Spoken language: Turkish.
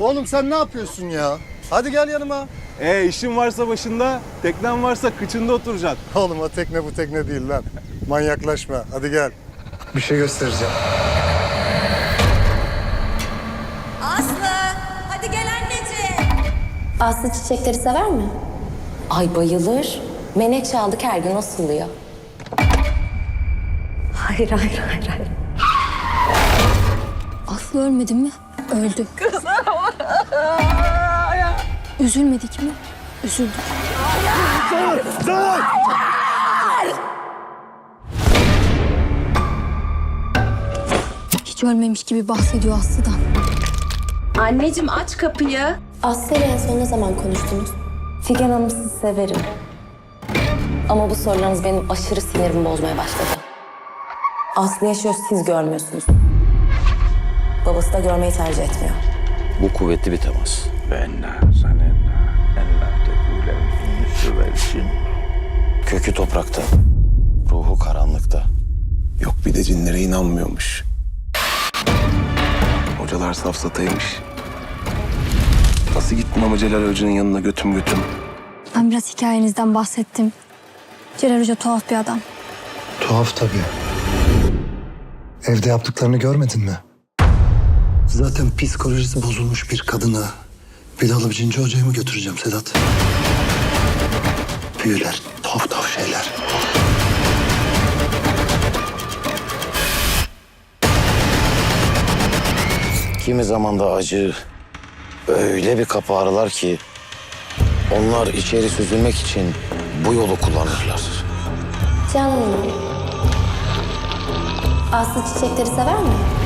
Oğlum sen ne yapıyorsun ya? Hadi gel yanıma. E işin varsa başında, teknen varsa kıçında oturacaksın. Oğlum o tekne bu tekne değil lan. Manyaklaşma. Hadi gel. Bir şey göstereceğim. Aslı, hadi gel anneciğim. Aslı çiçekleri sever mi? Ay bayılır. Menekşe aldık her gün o suluyor. Hayır hayır hayır hayır. Aslı ölmedi mi? Öldü. Kızım. Üzülmedik mi? Üzüldük. Hiç ölmemiş gibi bahsediyor Aslı'dan. Anneciğim aç kapıyı. Aslı ile en son ne zaman konuştunuz? Figen Hanım sizi severim. Ama bu sorularınız benim aşırı sinirimi bozmaya başladı. Aslı yaşıyor siz görmüyorsunuz. Babası da görmeyi tercih etmiyor. Bu kuvvetli bir temas. Kökü toprakta, ruhu karanlıkta. Yok bir de cinlere inanmıyormuş. Hocalar safsataymış. Nasıl gittin ama Celal Hoca'nın yanına götüm götüm? Ben biraz hikayenizden bahsettim. Celal Hoca tuhaf bir adam. Tuhaf tabii. Evde yaptıklarını görmedin mi? Zaten psikolojisi bozulmuş bir kadını bir alıp Cinci Hoca'yı mı götüreceğim Sedat? Büyüler, tuhaf tuhaf şeyler. Kimi zaman da acı öyle bir kapı aralar ki onlar içeri süzülmek için bu yolu kullanırlar. Canım. Aslı çiçekleri sever mi?